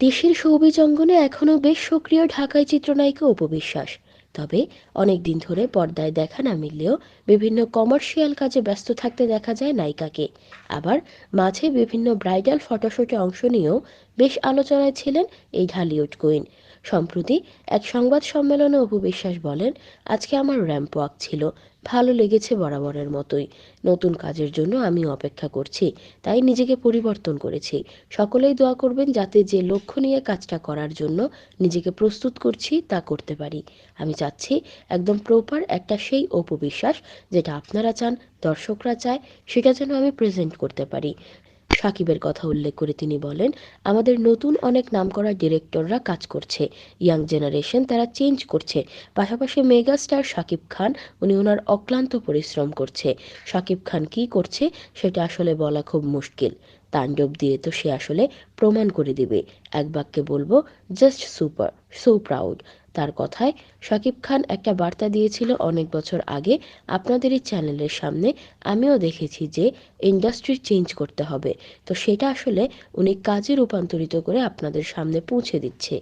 দেশের শোবিজ অঙ্গনে এখনও বেশ সক্রিয় ঢাকায় চিত্রনায়িকা উপবিশ্বাস। তবে অনেক দিন ধরে পর্দায় দেখা না মিললেও বিভিন্ন কমার্শিয়াল কাজে ব্যস্ত থাকতে দেখা যায় নায়িকাকে। আবার মাঝে বিভিন্ন ব্রাইডাল ফটোশ্যুটে অংশ নিয়েও বেশ আলোচনায় ছিলেন এই ঢালিউড কুইন। সম্প্রতি এক সংবাদ সম্মেলনে অপু বিশ্বাস বলেন, আজকে আমার র্যাম্প ওয়াক ছিল, ভালো লেগেছে বরাবরের মতোই। নতুন কাজের জন্য আমি অপেক্ষা করছি, তাই নিজেকে পরিবর্তন করেছি। সকলেই দোয়া করবেন যাতে যে লক্ষ্য নিয়ে কাজটা করার জন্য নিজেকে প্রস্তুত করছি, তা করতে পারি। আমি চাচ্ছি একদম প্রপার একটা সেই অপু বিশ্বাস, যেটা আপনারা চান, দর্শকরা চায়, সেটা যেন আমি প্রেজেন্ট করতে পারি। সাকিবের কথা উল্লেখ করে তিনি বলেন, আমাদের নতুন অনেক নামকরা ডিরেক্টররা কাজ করছে। ইয়াং জেনারেশন তারা চেঞ্জ করছে। পাশাপাশি মেগা স্টার শাকিব খান, উনি ওনার অক্লান্ত পরিশ্রম করছে। সাকিব খান কি করছে, সেটা আসলে বলা খুব মুশকিল। তাণ্ডব দিয়ে তো সে আসলে প্রমাণ করে দিবে। এক বাক্যে বলব জাস্ট সুপার সো প্রাউড তার কথায় শাকিব খান একটা বার্তা দিয়েছিল অনেক বছর আগে, আপনাদের এই চ্যানেলের সামনে। আমিও দেখেছি যে ইন্ডাস্ট্রি চেঞ্জ করতে হবে। তো সেটা আসলে উনি কাজে রূপান্তরিত করে আপনাদের সামনে পৌঁছে দিচ্ছে।